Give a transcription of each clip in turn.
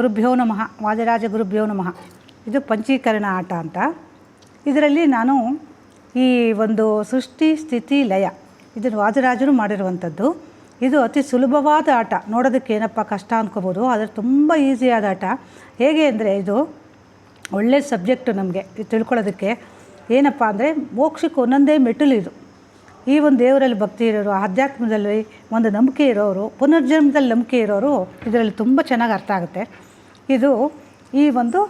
ಗುರುಭ್ಯೋ ನಮಃ ವಾದಿರಾಜ ಗುರುಭ್ಯೋ ನಮಃ. ಇದು ಪಂಚೀಕರಣ ಆಟ ಅಂತ. ಇದರಲ್ಲಿ ನಾನು ಈ ಒಂದು ಸೃಷ್ಟಿ, ಸ್ಥಿತಿ, ಲಯ ಇದನ್ನು ವಾದಿರಾಜರು ಮಾಡಿರುವಂಥದ್ದು. ಇದು ಅತಿ ಸುಲಭವಾದ ಆಟ. ನೋಡೋದಕ್ಕೆ ಏನಪ್ಪ ಕಷ್ಟ ಅಂದ್ಕೋಬೋದು ಆದರೆ ತುಂಬ ಈಸಿಯಾದ ಆಟ. ಹೇಗೆ ಅಂದರೆ ಇದು ಒಳ್ಳೆ ಸಬ್ಜೆಕ್ಟು ನಮಗೆ ತಿಳ್ಕೊಳ್ಳೋದಕ್ಕೆ. ಏನಪ್ಪ ಅಂದರೆ ಮೋಕ್ಷಕ್ಕೆ ಒಂದೊಂದೇ ಮೆಟ್ಟಿಲು ಇದು. ಈ ಒಂದು ದೇವರಲ್ಲಿ ಭಕ್ತಿ ಇರೋರು, ಆಧ್ಯಾತ್ಮದಲ್ಲಿ ಒಂದು ನಂಬಿಕೆ ಇರೋರು, ಪುನರ್ಜನ್ಮದಲ್ಲಿ ನಂಬಿಕೆ ಇರೋರು ಇದರಲ್ಲಿ ತುಂಬ ಚೆನ್ನಾಗಿ ಅರ್ಥ ಆಗುತ್ತೆ. ಇದು ಈ ಒಂದು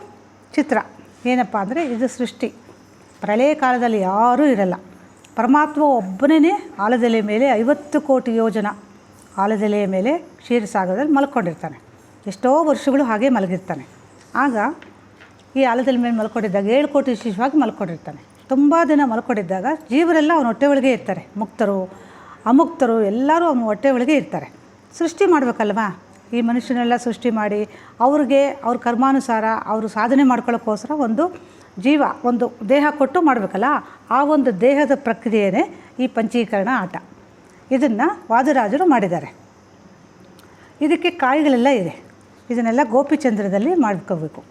ಚಿತ್ರ. ಏನಪ್ಪ ಅಂದರೆ ಇದು ಸೃಷ್ಟಿ. ಪ್ರಳಯ ಕಾಲದಲ್ಲಿ ಯಾರೂ ಇರಲ್ಲ. ಪರಮಾತ್ಮ ಒಬ್ಬನೇ ಆಲದೆಲೆ ಮೇಲೆ ಐವತ್ತು ಕೋಟಿ ಯೋಜನ ಆಲದೆಲೆಯ ಮೇಲೆ ಕ್ಷೀರಸಾಗರದಲ್ಲಿ ಮಲ್ಕೊಂಡಿರ್ತಾನೆ. ಎಷ್ಟೋ ವರ್ಷಗಳು ಹಾಗೆ ಮಲಗಿರ್ತಾನೆ. ಆಗ ಈ ಆಲದೆಲೆ ಮೇಲೆ ಮಲ್ಕೊಂಡಿದ್ದಾಗ ಏಳು ಕೋಟಿ ಶಿಶುವಾಗಿ ಮಲ್ಕೊಂಡಿರ್ತಾನೆ. ತುಂಬ ದಿನ ಮಲ್ಕೊಂಡಿದ್ದಾಗ ಜೀವರೆಲ್ಲ ಅವನ ಹೊಟ್ಟೆ ಒಳಗೆ ಇರ್ತಾರೆ. ಮುಕ್ತರು, ಅಮುಕ್ತರು ಎಲ್ಲರೂ ಅವನ ಹೊಟ್ಟೆ ಒಳಗೆ ಇರ್ತಾರೆ. ಸೃಷ್ಟಿ ಮಾಡಬೇಕಲ್ವಾ? ಈ ಮನುಷ್ಯನೆಲ್ಲ ಸೃಷ್ಟಿ ಮಾಡಿ ಅವ್ರಿಗೆ ಅವ್ರ ಕರ್ಮಾನುಸಾರ ಅವರು ಸಾಧನೆ ಮಾಡ್ಕೊಳ್ಳೋಕ್ಕೋಸ್ಕರ ಒಂದು ಜೀವ, ಒಂದು ದೇಹ ಕೊಟ್ಟು ಮಾಡಬೇಕಲ್ಲ, ಆ ಒಂದು ದೇಹದ ಪ್ರಕ್ರಿಯೆನೇ ಈ ಪಂಚೀಕರಣ ಆಟ. ಇದನ್ನು ವಾದರಾಜರು ಮಾಡಿದ್ದಾರೆ. ಇದಕ್ಕೆ ಕಾಯಿಗಳೆಲ್ಲ ಇದೆ. ಇದನ್ನೆಲ್ಲ ಗೋಪಿಚಂದ್ರದಲ್ಲಿ ಮಾಡ್ಕೋಬೇಕು.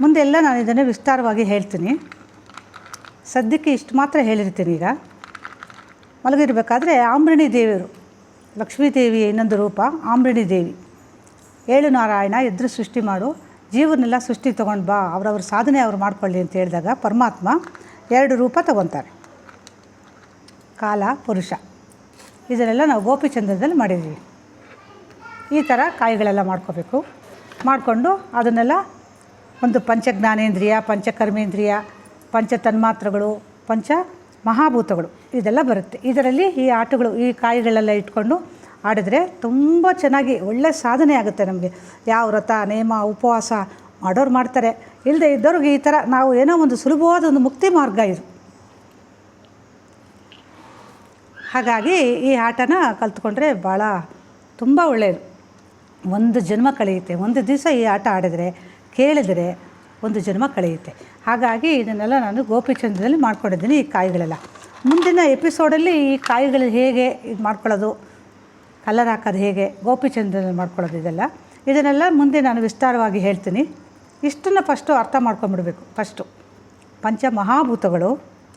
ಮುಂದೆಲ್ಲ ನಾನು ಇದನ್ನು ವಿಸ್ತಾರವಾಗಿ ಹೇಳ್ತೀನಿ. ಸದ್ಯಕ್ಕೆ ಇಷ್ಟು ಮಾತ್ರ ಹೇಳಿರ್ತೀನಿ ಈಗ. ಮಲಗಿರಬೇಕಾದ್ರೆ ಆಂಬ್ರಣಿ ದೇವಿಯರು ಲಕ್ಷ್ಮೀದೇವಿಯ ಇನ್ನೊಂದು ರೂಪ ಆಂಬ್ರಿಣಿ ದೇವಿ. ಏಳು ನಾರಾಯಣ, ಎದುರು ಸೃಷ್ಟಿ ಮಾಡು, ಜೀವನೆಲ್ಲ ಸೃಷ್ಟಿ ತೊಗೊಂಡು ಬಾ, ಅವರವ್ರ ಸಾಧನೆ ಅವ್ರು ಮಾಡ್ಕೊಳ್ಳಿ ಅಂತ ಹೇಳಿದಾಗ ಪರಮಾತ್ಮ ಎರಡು ರೂಪ ತಗೊತಾರೆ. ಕಾಲ, ಪುರುಷ. ಇದನ್ನೆಲ್ಲ ನಾವು ಗೋಪಿಚಂದ್ರದಲ್ಲಿ ಮಾಡಿದ್ವಿ. ಈ ಥರ ಕಾಯಿಗಳೆಲ್ಲ ಮಾಡ್ಕೋಬೇಕು. ಮಾಡಿಕೊಂಡು ಅದನ್ನೆಲ್ಲ ಒಂದು ಪಂಚ ಜ್ಞಾನೇಂದ್ರಿಯ ಪಂಚಕರ್ಮೇಂದ್ರಿಯ ಪಂಚ ತನ್ಮಾತ್ರಗಳು ಪಂಚ ಮಹಾಭೂತಗಳು ಇದೆಲ್ಲ ಬರುತ್ತೆ. ಇದರಲ್ಲಿ ಈ ಆಟಗಳು, ಈ ಕಾಯಿಗಳೆಲ್ಲ ಇಟ್ಕೊಂಡು ಆಡಿದ್ರೆ ತುಂಬ ಚೆನ್ನಾಗಿ ಒಳ್ಳೆ ಸಾಧನೆ ಆಗುತ್ತೆ ನಮಗೆ. ಯಾವ ವ್ರತ, ನೇಮ, ಉಪವಾಸ ಮಾಡೋರು ಮಾಡ್ತಾರೆ. ಇಲ್ಲದೆ ಇದ್ದವ್ರಿಗೆ ಈ ಥರ ನಾವು ಏನೋ ಒಂದು ಸುಲಭವಾದ ಒಂದು ಮುಕ್ತಿ ಮಾರ್ಗ ಇದು. ಹಾಗಾಗಿ ಈ ಆಟನ ಕಲ್ತ್ಕೊಂಡ್ರೆ ಭಾಳ ತುಂಬ ಒಳ್ಳೆಯದು ಒಂದು ಜನ್ಮ ಕಳೆಯುತ್ತೆ. ಒಂದು ದಿವಸ ಈ ಆಟ ಆಡಿದರೆ, ಕೇಳಿದರೆ ಒಂದು ಜನ್ಮ ಕಳೆಯುತ್ತೆ. ಹಾಗಾಗಿ ಇದನ್ನೆಲ್ಲ ನಾನು ಗೋಪಿಚಂದ್ರದಲ್ಲಿ ಮಾಡ್ಕೊಂಡಿದ್ದೀನಿ ಈ ಕಾಯಿಗಳೆಲ್ಲ. ಮುಂದಿನ ಎಪಿಸೋಡಲ್ಲಿ ಈ ಕಾಯಿಗಳು ಹೇಗೆ ಇದು ಮಾಡ್ಕೊಳ್ಳೋದು, ಕಲರ್ ಹಾಕೋದು ಹೇಗೆ ಗೋಪಿಚಂದ್ರದಲ್ಲಿ ಮಾಡ್ಕೊಳ್ಳೋದು ಇದೆಲ್ಲ, ಇದನ್ನೆಲ್ಲ ಮುಂದೆ ನಾನು ವಿಸ್ತಾರವಾಗಿ ಹೇಳ್ತೀನಿ. ಇಷ್ಟನ್ನು ಫಸ್ಟು ಅರ್ಥ ಮಾಡ್ಕೊಂಬಿಡ್ಬೇಕು. ಫಸ್ಟು, ಪಂಚಮಹಾಭೂತಗಳು,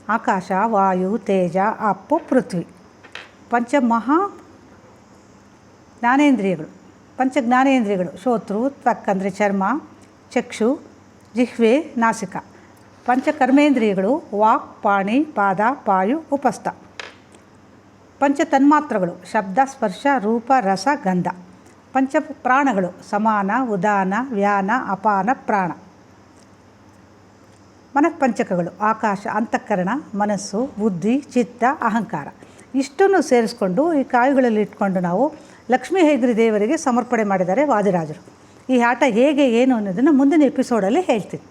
ಆಕಾಶ, ವಾಯು, ತೇಜ, ಅಪ್ಪು, ಪೃಥ್ವಿ. ಪಂಚಮಹಾ ಜ್ಞಾನೇಂದ್ರಿಯಗಳು. ಪಂಚ ಜ್ಞಾನೇಂದ್ರಿಯಗಳು ಶ್ರೋತೃ ತ್ವಕ್ ಚರ್ಮ, ಚಕ್ಷು ಜಿಹ್ವೆ ನಾಸಿಕ ಪಂಚಕರ್ಮೇಂದ್ರಿಯಗಳು ವಾಕ್, ಪಾಣಿ, ಪಾದ, ಪಾಯು, ಉಪಸ್ಥ. ಪಂಚ ತನ್ಮಾತ್ರಗಳು ಶಬ್ದ, ಸ್ಪರ್ಶ, ರೂಪ, ರಸ, ಗಂಧ. ಪಂಚ ಪ್ರಾಣಗಳು ಸಮಾನ, ಉದಾನ, ವ್ಯಾನ, ಅಪಾನ, ಪ್ರಾಣ. ಮನಃಪಂಚಕಗಳು ಆಕಾಶ, ಅಂತಃಕರಣ, ಮನಸ್ಸು, ಬುದ್ಧಿ, ಚಿತ್ತ, ಅಹಂಕಾರ. ಇಷ್ಟನ್ನು ಸೇರಿಸ್ಕೊಂಡು ಈ ಕಾಯುಗಳಲ್ಲಿ ಇಟ್ಕೊಂಡು ನಾವು ಲಕ್ಷ್ಮೀ ಹೆಗ್ರಿ ದೇವರಿಗೆ ಸಮರ್ಪಣೆ ಮಾಡಿದ್ದಾರೆ ವಾದಿರಾಜರು. ಈ ಆಟ ಹೇಗೆ ಏನು ಅನ್ನೋದನ್ನು ಮುಂದಿನ ಎಪಿಸೋಡಲ್ಲಿ ಹೇಳ್ತೀನಿ.